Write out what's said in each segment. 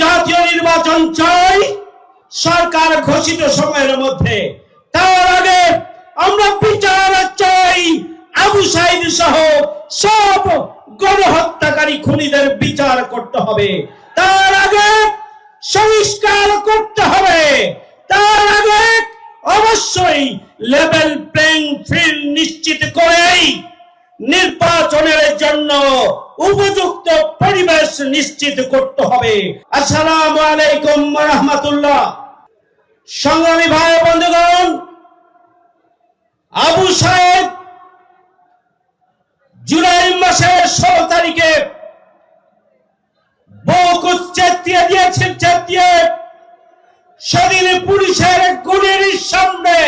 জাতীয় নির্বাচন চাই সরকার ঘোষিত সময়ের মধ্যে। তার আগে আমরা বিচার চাই। আবু সাইদ সহ সব গণহত্যাকারী খুনিদের বিচার করতে হবে। তার আগে সংস্কার করতে হবে। তার আগে অবশ্যই লেভেল প্লেইং ফিল্ড নিশ্চিত করেই নির্বাচনের জন্য উপযুক্ত পরিবেশ নিশ্চিত করতে হবে। আসসালাম আলাইকুম রহমতুল্লাহ। সংগ্রামী ভাই বন্ধুগণ, আবু সাহেব জুলাই মাসের ষোলো তারিখে বুক চেতিয়ে দিয়েছেন, চেতিয়ে সেদিন পুলিশের গুলির সামনে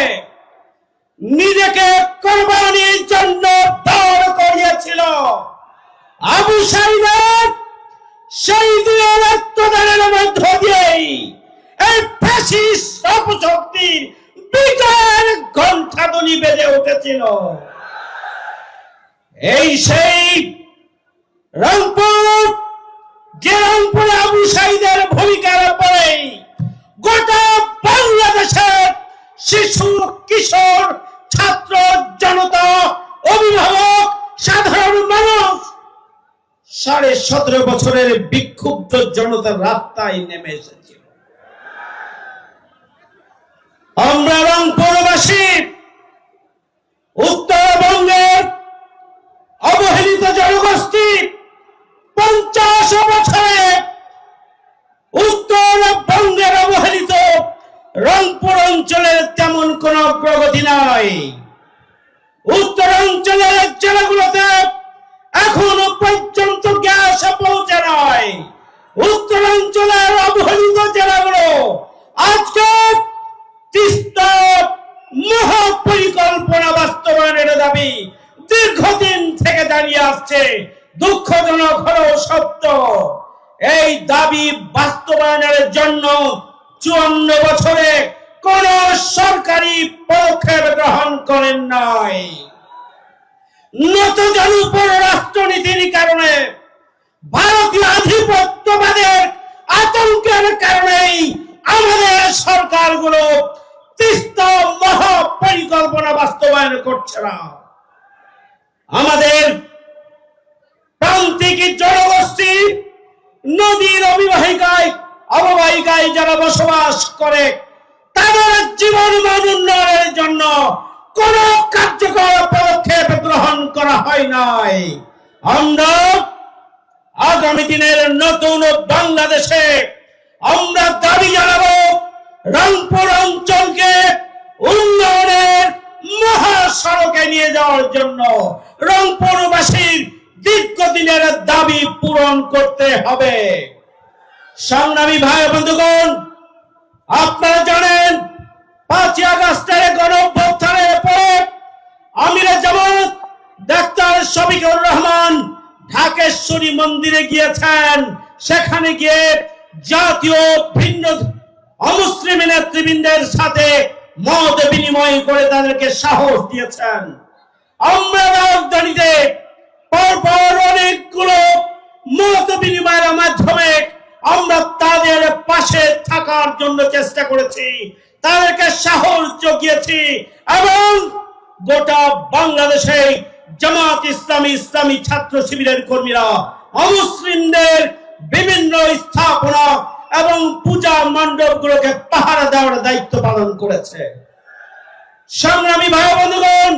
নিজেকে কোরবানির জন্য করিয়েছিল আবু সাইদের সেই দিনের রক্তদানের মধ্য দিয়েই এই ফ্যাসিস্ট অপশক্তির বিজয়ের ঘণ্টাধ্বনি বেজে উঠেছিল। এই সেই রংপুর, যে রংপুরে আবু সাইদের সাড়ে সতেরো বছরের বিক্ষুব্ধ জনতার রাস্তায় নেমে এসেছিল আমরা রংপুরবাসী উত্তরবঙ্গের অবহেলিত জনগোষ্ঠী পঞ্চাশ বছরে উত্তরবঙ্গের অবহেলিত রংপুর অঞ্চলের তেমন কোন অগ্রগতি নাই। উত্তর অঞ্চলের জেলাগুলোতে মহাপরিকল্পনা বাস্তবায়নের দাবি। দীর্ঘদিন থেকে দাঁড়িয়ে আসছে, দুঃখজনক হলেও সত্য। এই দাবি বাস্তবায়নের জন্য চুয়ান্ন বছরে কোন সরকারি পদক্ষেপ গ্রহণ করেন নাই। নতজন উপর রাষ্ট্রনীতির কারণে ভারতীয় আধিপত্যবাদের আতঙ্কের কারণেই আমাদের সরকারগুলো তিস্তা মহাপরিকল্পনা বাস্তবায়ন করছে না। আমাদের প্রান্তিক জনগোষ্ঠী নদীর অবিবাহিকায়, অববাহিকায় যারা বসবাস করে, তাদের জীবন মান উন্নয়নের জন্য কোন কার্যকর পদক্ষেপ গ্রহণ করা হয় নাই। আমরা আগামী দিনের নতুন বাংলাদেশে আমরা দাবি জানাব, রংপুর অঞ্চলকে উন্নয়নের মহাসড়কে নিয়ে যাওয়ার জন্য রংপুরবাসীর দীর্ঘদিনের দাবি পূরণ করতে হবে। সংগ্রামী ভাই বন্ধুগণ, আপনারা জানেন, পাঁচই আগস্টের গণঅভ্যুত্থানের পরে আমিরে ডাক্তার শফিকুর রহমান ঢাকেশ্বরী মন্দিরে গিয়েছেন। সেখানে গিয়ে জাতীয় ভিন্ন অমুসলিম নেতৃবৃন্দের সাথে মত বিনিময় করে তাদেরকে সাহস দিয়েছেন। আমরা রাজধানীতে পরপর অনেকগুলো মত বিনিময়ের মাধ্যমে আমরা তাদের পাশে থাকার জন্য চেষ্টা করেছি, তাদেরকে সাহস জুগিয়েছি এবং গোটা বাংলাদেশে জামাত ইসলামী ইসলামী ছাত্র শিবিরের কর্মীরা, অমুসলিমদের বিভিন্ন স্থাপনা এবং পূজা মণ্ডপগুলোকে পাহারা দেওয়ার দায়িত্ব পালন করেছে। সংগ্রামী ভাই বন্ধুগণ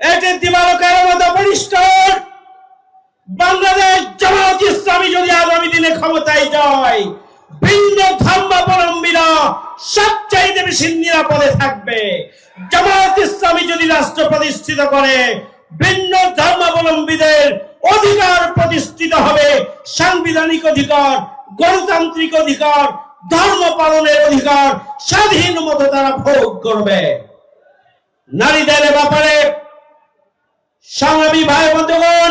এটি দিবালকের মতো পরিষ্কার বাংলাদেশ জামাত ইসলামী যদি আগামী দিনে ক্ষমতায় যায়, ভিন্ন ধর্মাবলম্বীরা সবচাইতে বেশি নিরাপদে থাকবে। জামাত ইসলামী যদি রাষ্ট্র প্রতিষ্ঠিত করে, ভিন্ন ধর্মাবলম্বীদের অধিকার প্রতিষ্ঠিত হবে, সাংবিধানিক অধিকার গণতান্ত্রিক অধিকার, ধর্ম পালনের অধিকার, স্বাধীন মতো তারা ভোগ করবে। নারীদের ব্যাপারে সংগ্রামী ভাই বন্ধুগণ,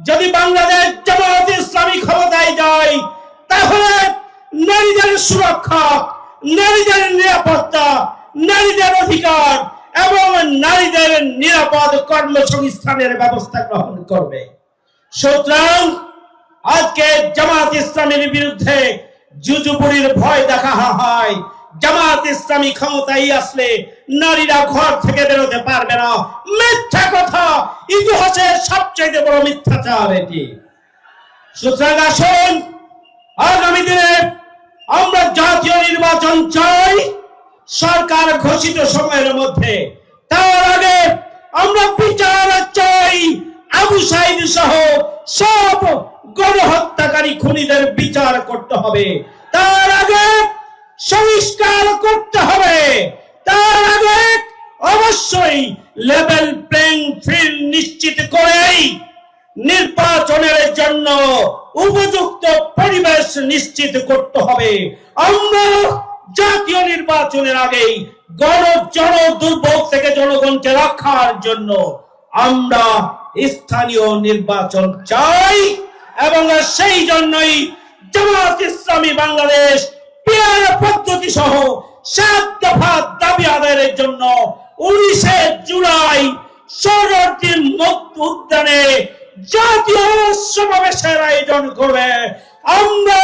যদি বাংলাদেশ জামাত ইসলামী ক্ষমতায় যায়, তাহলে নারীদের সুরক্ষা, নারীদের নিরাপত্তা, নারীদের অধিকার এবং নারীদের নিরাপদ কর্মসংস্থানের ব্যবস্থা গ্রহণ করবে। সুতরাং আজকে জামাত ইসলামের বিরুদ্ধে জুজুবুরির ভয় দেখা হয়। জামাত ইসলামী ক্ষমতায় আসলে নারীরা ঘর থেকে বেরোতে পারবে না। মিথ্যা কথা ইতিহাসের সবচেয়ে বড় মিথ্যাচার এটি। সুতরাং আসুন, আগামী দিনে আমরা জাতীয় নির্বাচন চাই, সরকার ঘোষিত সময়ের মধ্যে। তার আগে আমরা বিচার চাই, আবু সাইদ সহ সব গণহত্যাকারী খুনিদের বিচার করতে হবে। তার আগে সংস্কার করতে হবে। তার আগে অবশ্যই লেভেল প্লেইং ফিল্ড নিশ্চিত করেই নির্বাচনের জন্য উপযুক্ত পরিবেশ নিশ্চিত করতে হবে। আমরা জাতীয় নির্বাচনের আগেই গণ জন দুর্ভোগ থেকে জনগণকে রক্ষার জন্য আমরা স্থানীয় নির্বাচন চাই। এবং সেই জন্যই জামাত ইসলামী বাংলাদেশ পিয়ার পদ্ধতি সহ সাত দফা দাবি আদায়ের জন্য উনিশে জুলাই সৌরটি মুক্ত উদ্যানে জাতীয় সমাবেশের আয়োজন করবে। আমরা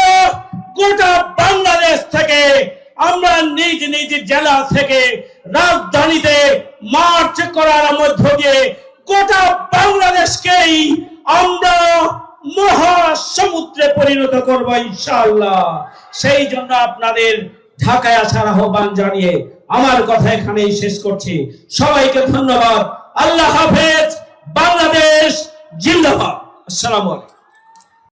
গোটা বাংলাদেশ থেকে, আমরা নিজ নিজ জেলা থেকে রাজধানীতে মার্চ করার মধ্য দিয়ে গোটা বাংলাদেশকেই আমরা মহাসমুদ্রে পরিণত করব ইনশাআল্লাহ। সেই জন্য আপনাদের ঢাকায় আসার আহ্বান জানিয়ে আমার কথা এখানেই শেষ করছি। সবাইকে ধন্যবাদ। আল্লাহ হাফেজ, বাংলাদেশ জিন্দাবাদ। আসসালামু আলাইকুম।